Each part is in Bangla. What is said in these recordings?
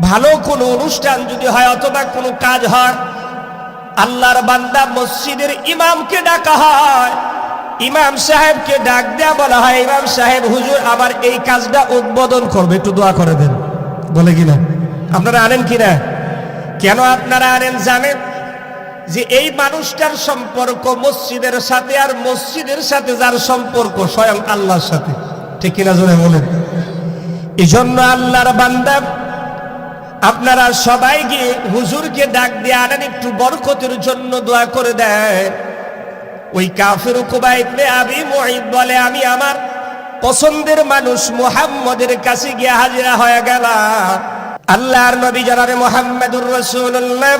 ভালো কোনো অনুষ্ঠান যদি হয় অথবা কোনো কাজ হয়, আল্লাহর বান্দা মসজিদের ইমামকে ডাকা হয়, ইমাম সাহেবকে ডাক দেয়া বলা হয়, ইমাম সাহেব, হুজুর, আবার এই কাজটা উদ্বোধন করবে, একটু দোয়া করে দেন। বলে কিনা আপনারা আনেন কিনা কেন আপনারা আনেন জানেন? যে এই মানুষটার সম্পর্ক মসজিদের সাথে আর মসজিদের সাথে যার সম্পর্ক স্বয়ং আল্লাহর সাথে। ঠিক কিনা জোরে বলেন? এই জন্য আল্লাহর বান্দা আপনারা সবাই গিয়ে হুজুরকে ডাক দিয়ে আনেন, একটু বরকতের জন্য দোয়া করে দেয় ওই কাফের উকুবা ইবনে আবি মুঈদ বলে, আমি আমার পছন্দের মানুষ মোহাম্মদের কাছে গিয়ে হাজিরা হয়ে গেলাম। আল্লাহর নবী জনাবে মুহাম্মদুর রাসূলুল্লাহ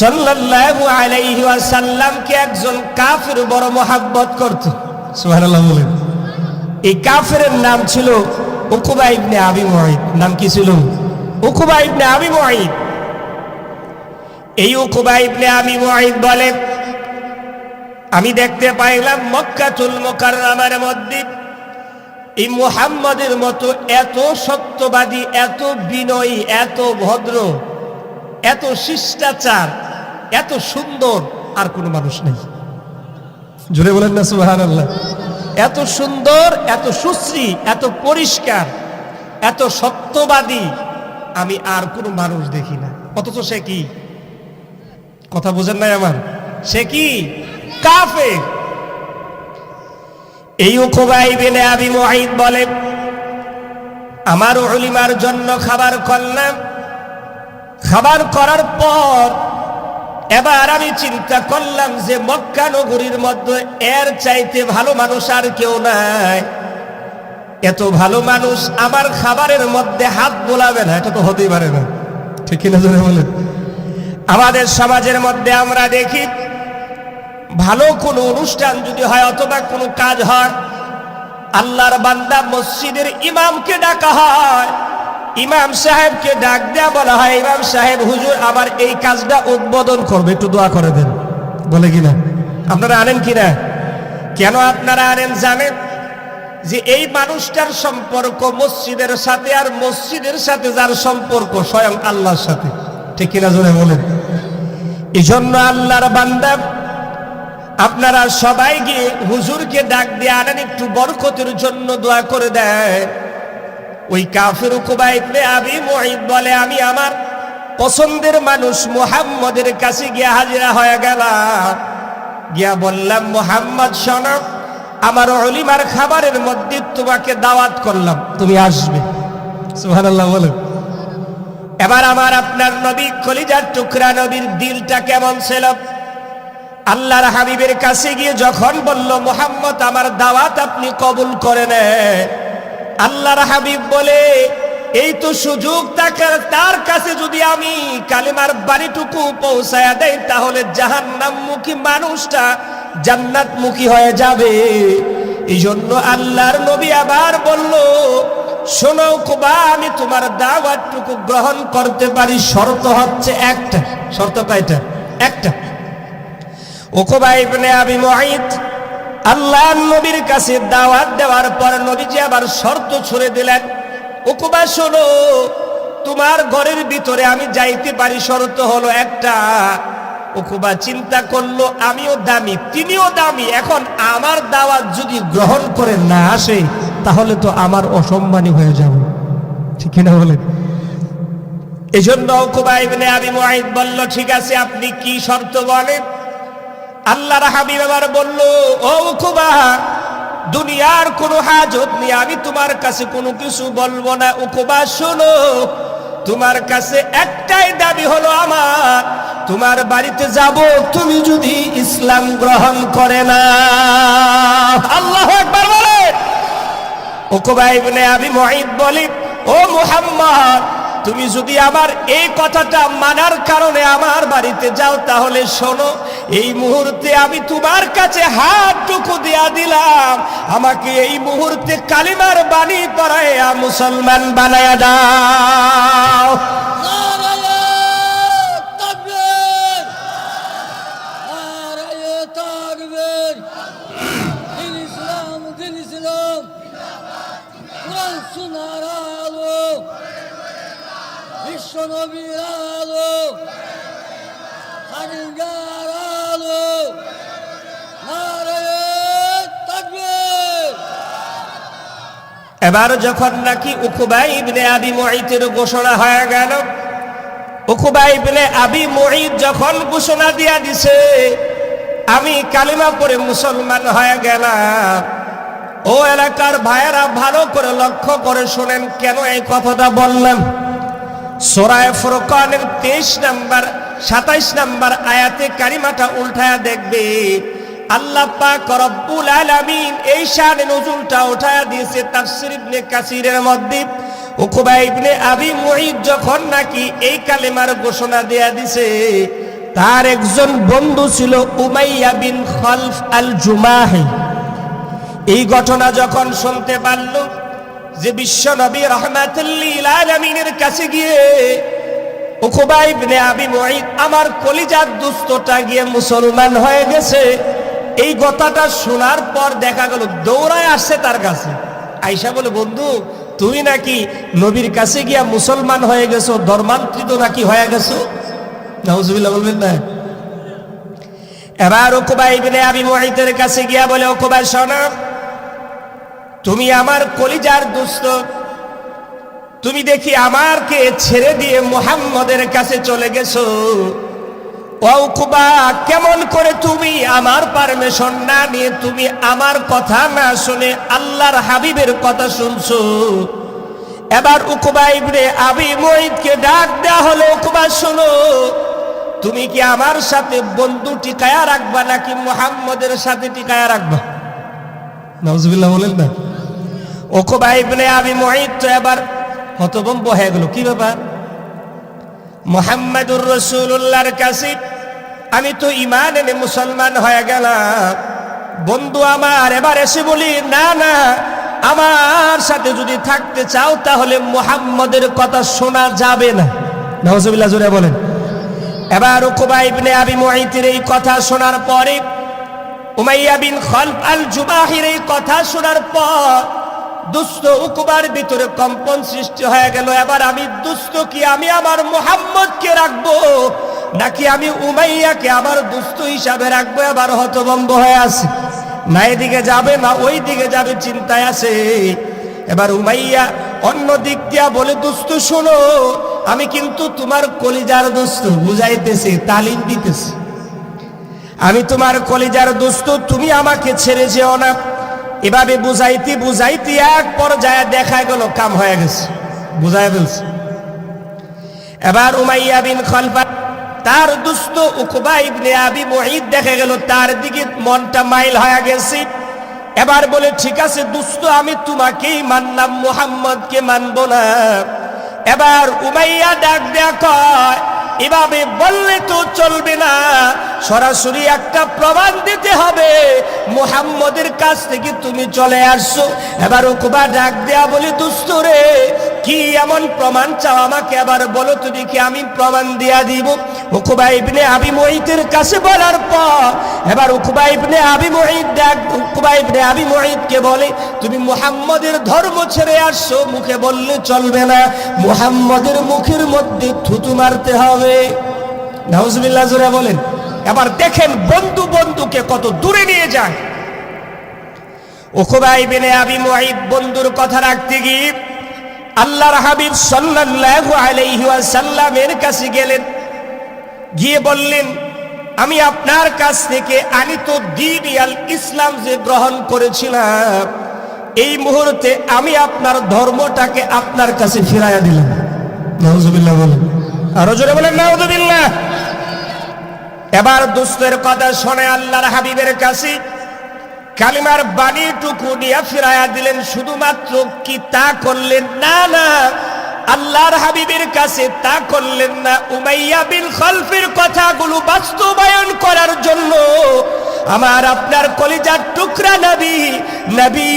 সাল্লাল্লাহু আলাইহি ওয়াসাল্লামকে একজন কাফের বড় মোহাব্বত করত। সুবহানাল্লাহ বলেন। এই কাফেরের নাম ছিল উকুবা ইবনে আবি মুঈদ। নাম কি ছিল? উকুবা ইবনে আবি মুঈদ এই উকুবা ইবনে আবি মুঈদ বলে, আমি দেখতে পাইলাম মক্কাতুল মুকাররমার মধ্যে এই মুহাম্মদের মতো এত সত্যবাদী, এত বিনয়ী, এত ভদ্র, এত শিষ্টাচার, এত সুন্দর আর কোনো মানুষ নেই। জুড়ে বলেন না, সুবহানাল্লাহ। এত সুন্দর, এত সুশ্রী, এত পরিষ্কার, এত সত্যবাদী আমি আর কোনো মানুষ দেখি না। অথচ সে কি? কথা বোঝেন নাই আমার? সে কি? কাফে এই উকুবাই বিনে আবি বলে আমার উলিমার জন্য খাবার করলাম খাবার করার পর এবার আমি চিন্তা করলাম যে মক্কা নগরীর মধ্যে এর চাইতে ভালো মানুষ আর কেউ নাই। এত ভালো মানুষ আমার খাবারের মধ্যে হাত বোলাবে না, এটা তো হতেই পারে না। ঠিক না জোরে বলেন? আমাদের সমাজের মধ্যে আমরা দেখি, ভালো কোনো অনুষ্ঠান যদি হয় অথবা কোনো কাজ হয়, আল্লাহর বান্দা মসজিদের ইমামকে ডাকা হয়, ইমাম সাহেবকে ডাক দেয়া বলা হয়, ইমাম সাহেব, হুজুর, আমার এই কাজটা উদ্বোধন করবে, একটু দোয়া করে দেন। বলে কিনা? আপনারা আনেন কিনা? কেন আপনারা আনেন জানেন? যে এই মানুষটার সম্পর্ক মসজিদের সাথে আর মসজিদের সাথে যার সম্পর্ক স্বয়ং আল্লাহর সাথে। ঠিক কিনা জোরে বলেন? এই জন্য আল্লাহর বান্দা, আপনারা সবাই গিয়ে হুজুরকে ডাক দিয়ে আনেন, একটু বরকতের জন্য দোয়া করে দেয়। ওই কাফের উকুবা ইবনে আবি মুঈদ বলে, আমি আমার পছন্দের মানুষ মুহাম্মদের কাছে গিয়ে হাজিরা হয়ে গেলাম। গিয়া বললাম, মুহাম্মদ, শোনো আমার অলিমার খাবারের মধ্যে তোমাকে দাওয়াত করলাম। তুমি আসবে। সুবহানাল্লাহ বলেন এবার আমার আপনার নবী কলিজার টুকরা নবীর দিলটা কেমন ছিল? আল্লাহর হাবিবের কাছে গিয়ে যখন বলল, মোহাম্মদ, আমার দাওয়াত আপনি কবুল করে নেন আল্লাহর হাবিব বলে, এই তো সুযোগ, তার কাছে যদি আমি কালিমার বাড়িটুকু পৌঁছায়া দেয় তাহলে জাহান্নামমুখী মানুষটা জান্নাতমুখী হয়ে যাবে। এই জন্য আল্লাহর নবী আবার বলল, শোনো কুবা, আমি তোমার দাওয়াতটুকু গ্রহণ করতে পারি। শর্ত হচ্ছে একটা। শর্ত কয়টা? একটা। ওকবা ইবনে আবি মুঈদ আল্লাহ নবীর কাছে দাওয়াত দেওয়ার পর নবীজি আবার শর্ত ছুড়ে দিলেন। ওকবা শোনো, তোমার ঘরের ভিতরে আমি যাইতে পারি। শর্ত হলো একটা। ওকুবা চিন্তা করল, আমিও দামি, তিনিও দামি। এখন আমার দাওয়াত যদি গ্রহণ করে না আসে, তাহলে তো আমার অসম্মানী হয়ে যাব। ঠিক না বলেন? এই জন্য ওকুবা ইবনে আবি মুঈদ বলল, ঠিক আছে, আপনি কি শর্ত বলেন? আল্লাহর হাবিব আবার বলল, ও উকুবা, দুনিয়ার কোনো হাজত নেই আমি তোমার কাছে কোনো কিছু বলব না। উকুবা, শোনো, তোমার কাছে একটাই দাবি হলো আমার তোমার বাড়িতে যাব, তুমি যদি ইসলাম গ্রহণ করে না আল্লাহ একবার বলে। উকুবা ইবনে আবি মুঈদ বলি, ও মুহাম্মদ, তুমি যদি আমার এই কথাটা মানার কারণে আমার বাড়িতে যাও, তাহলে শোনো, এই মুহূর্তে আমি তোমার কাছে হাতটুকু দিয়া দিলাম। আমাকে এই মুহূর্তে কালিমার বাণী পড়াইয়া মুসলমান বানায়া দাও। আলো বিশ্ব নবীর আলো খানিগার আলো এবার যখন নাকি উকুবাই ইবনে আবি মুঈতের ঘোষণা হয়ে গেল উকুবাই ইবনে আবি মুঈত যখন ঘোষণা দিয়া দিছে, আমি কালিমা পড়ে মুসলমান হয়ে গেলাম। ও এলাকার ভাইয়েরা ভালো করে লক্ষ্য করে শোনেন কেন এই কথাটা বললাম। সোরায় ফুরকানের তেইশ নাম্বার, সাতাইশ নাম্বার আয়াতে কারিমাটা উল্টায়া দেখবে। এই নজুলটা দিয়েছে মধ্যে। যখন নাকি এই ঘোষণা দেয়া দিছে, তার একজন বন্ধু ছিল উমাইয়া বিন খলফ আল জুমাহি এই ঘটনা যখন শুনতে পারল, যে বিশ্ব নবী রহমাতুল্লিল আলামিনের কাছে গিয়ে আমার কলিজার দুস্থটা গিয়ে মুসলমান হয়ে গেছে। এই কথাটা শোনার পর দেখা গেল, দৌড়ায় আসছে তার কাছে। আইসা বলে, বন্ধু, তুমি নাকি নবীর কাছে গিয়া মুসলমান হয়ে গেছো, ধর্মান্তরিত নাকি হয়ে গেছো? নাউজুবিল্লাহ বলবেন না। আবি মুঈদের কাছে গিয়া বলে ওকুবা শোনা। তুমি আমার কলিজার দুস্থ তুমি দেখি আমারকে ছেড়ে দিয়ে মুহাম্মদের কাছে চলে গেছো। ওকুবা কেমন করে তুমি আমার পারমিশন না নিয়ে তুমি আমার কথা না শুনে আল্লাহর হাবিবের কথা শুনছো? এবার উকুবা ইবনে আবি মুঈদকে ডাক দেয়া হলো, উকুবা, শোনো। তুমি কি আমার সাথে বন্ধু টিকায়া রাখবা নাকি মুহাম্মদের সাথে টিকায়া রাখবা? নাউজুবিল্লাহ বলেন না। মুঈদ তো এবার গেল। কি ব্যাপার? মোহাম্মদুর আমি তো ইমান এনে মুসলমান হয়ে গেলাম। বন্ধু আমার, এবার এসে বলি, না না, আমার সাথে যদি থাকতে চাও তাহলে মুহাম্মদের কথা শোনা যাবে না। নওয়াজবিল্লাহ জোরে বলেন। এবার উকুবা ইবনে আবি মুঈতের এই কথা শোনার পরে উমাইয়া বিন খলফ আল জুবাহির এই কথা শোনার পর দুস্থ উকুবার ভিতরে কম্পন সৃষ্টি হয়ে গেল। এবার আমি দুস্থ কি? আমি আমার মোহাম্মদকে রাখব? নাকি আমি উমাইয়াকে আমার দুস্থ হিসাবে রাখব? এবার হতভম্ব হয়ে আছে। না এদিকে যাবে, না ওই দিকে যাবে চিন্তায় আছে। এবার উমাইয়া অন্য দিক দিয়া বলে, দুস্থ শোনো, আমি কিন্তু তোমার কলিজার দুস্থ। বুঝাইতেছি, তালিম দিতেছি। আমি তোমার কলিজার দোস্ত তুমি আমাকে ছেড়ে যেও না। এভাবে বুঝাইতে বুঝাইতে এক পর্যায়ে দেখা গেল, কাম হয়ে গেছে বুঝাই ফেলছে। এবার উমাইয়া বিন খলফা, তার দুস্থ উকবা ইবনে আবি মুঈদ দেখা গেল, তার দিকে মনটা মাইল হয়ে গেছে। এবার বলে, ঠিক আছে দুস্থ, আমি তোমাকেই মানলাম, মুহাম্মদকে মানব না। এবার উমাইয়া ডাক দেয়া কয় এভাবে বললে তো চলবে না। সরাসরি একটা প্রমাণ দিতে হবে। মোহাম্মদের কাছ থেকে তুমি চলে আসছো। এবার ওকুবা ডাক দেয়া বলি, দুস্তরে, কি এমন প্রমাণ চাও আমাকে? আবার বলো তুমি কি আমি প্রমাণ দিয়া দিব? উকুবা ইবনে আবি মুঈতের কাছে বলার পর, এবার উকুবা ইবনে আবি মুঈদ ডাক উকুবা ইবনে আবি মুঈদকে বলে, তুমি মুহাম্মদের ধর্ম ছেড়ে আসছো, মুখে বললে চলবে না। মুহাম্মদের মুখের মধ্যে থুতু মারতে হবে। নাউজুবিল্লাহ, জোরে বলেন। এবার দেখেন বন্ধু বন্ধুকে কত দূরে নিয়ে যায়। উকুবা ইবনে আবি মুঈদ বন্ধুর কথা রাখতে গিয়ে আল্লাহর হাবিব সাল্লাল্লাহু আলাইহি ওয়াসাল্লামের কাছে গেলেন। গিয়ে বললেন, আমি আপনার কাছ থেকে আনিত দিন আল ইসলাম যে গ্রহণ করেছিলাম, এই মুহূর্তে আমি আপনার ধর্মটাকে আপনার কাছে ফিরাইয়া দিলাম। বলেন। এবার দুস্তের হাবিবের কালিমার দিলেন, শুধুমাত্র কি তা করলেন? না না। আল্লাহর হাবিবের কাছে তা করলেন না। উমাইয়া বিন খলফের কথাগুলো বাস্তবায়ন করার জন্য আমার আপনার কলিজার টুকরা নবী নবী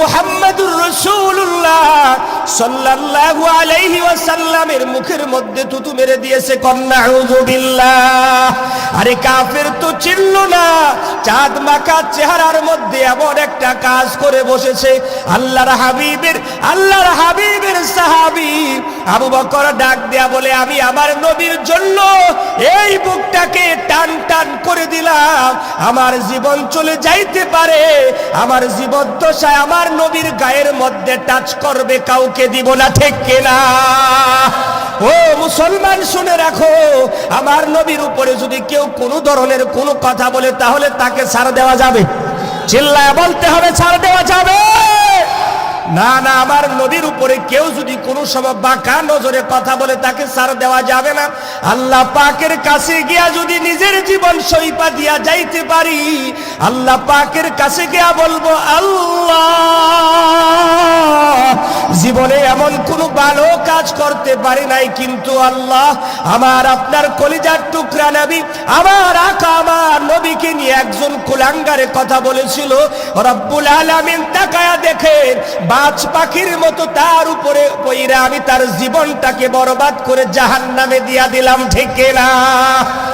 মুহাম্মদুর রাসূলুল্লাহ সাল্লাল্লাহু আলাইহি ওয়াসাল্লামের মুখের মধ্যে তুতু মেরে দিয়েছে, কন্যা বিল্লাহ আরে কাফের তো চিনল না, চাঁদ মাকা চেহারার মধ্যে এমন একটা কাজ করে বসেছে। আল্লাহর হাবিবের আল্লাহর হাবিবের সাহাবী আবু বকর ডাক দেয়া বলে, আমি আমার নবীর জন্য এই বুকটাকে টান টান করে দিলাম। আমার জীবন চলে যাইতে পারে। আমার জীবন দশায় আমার নবীর গায়ের মধ্যে টাচ করবে কাউকে দিব না, ঠিক কিনা? ও মুসলমান, শুনে রাখো, আমার নবীর উপরে যদি কেউ কোনো ধরনের কোনো কথা বলে, তাহলে তাকে ছাড় দেওয়া যাবে। চিল্লায় বলতে হবে, ছাড় দেওয়া যাবে। না না, আমার নবীর উপরে কেউ যদি কোনো সময় বাঁকা নজরে কথা বলে তাকে সার দেওয়া যাবে না। আল্লাহ পাকের কাছে গিয়া যদি নিজের জীবন সইপা দিয়া যাইতে পারি, আল্লাহ পাকের কাছে গিয়া বলব, আল্লাহ, জীবনে এমন কোনো ভালো কাজ করতে পারি নাই, কিন্তু আল্লাহ, আমার আপনার কলিজার টুকরা নবী, আমার আকা, আমার নবীকে নিয়ে একজন কুলাঙ্গারে কথা বলেছিল, রব্বুল আলামিন তাকায়া দেখেন বাজ পাখির মতো তার উপরে পইরা আমি তার জীবনটাকে বরবাদ করে জাহান নামে দিয়া দিলাম, ঠিক না